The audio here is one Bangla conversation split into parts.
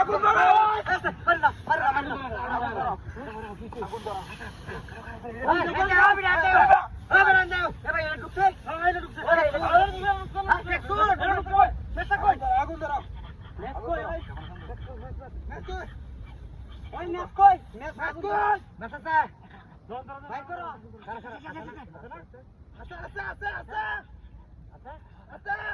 আগুন ধরা আছে আছে আছে আছে আছে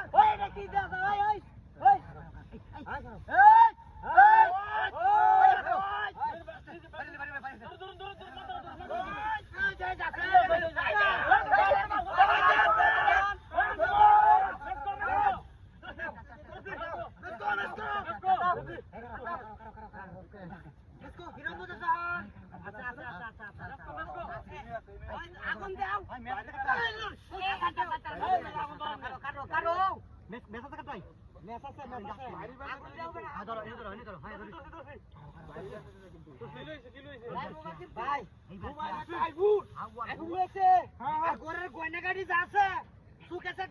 গয়না গাড়ি যা আছে সুকেছে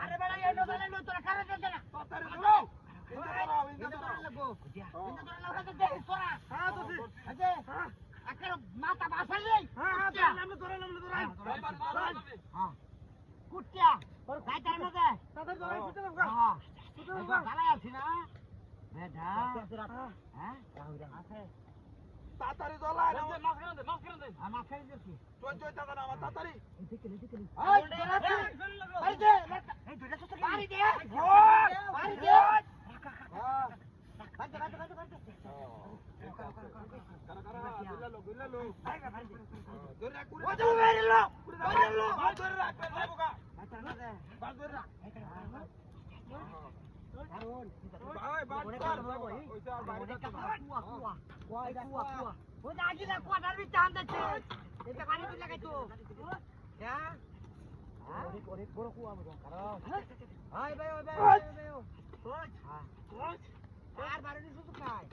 আরে বেড়া এই নদলে নতুন খারে দেন না তোরা মাথা বাসা নেই কুটিয়া যাইতার মধ্যে হ্যাঁ ভালাই আছি না বেটা হ্যাঁ আছে তাড়াতাড়ি দলাই আমার খাই দিছি চল চল দাদা না আমার তাড়াতাড়ি এই দৌড়াচ্ছি এই দে এই দৌড়াচ্ছি তো বাড়ি দে আর বারোটি শুধু খায়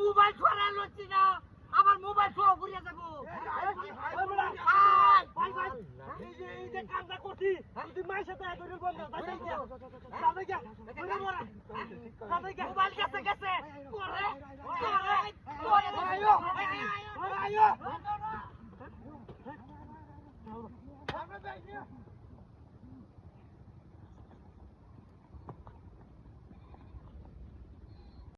মোবাইল ছোড়া লচ্ছি না। আমার মোবাইল মোবাইল গেছে গেছে।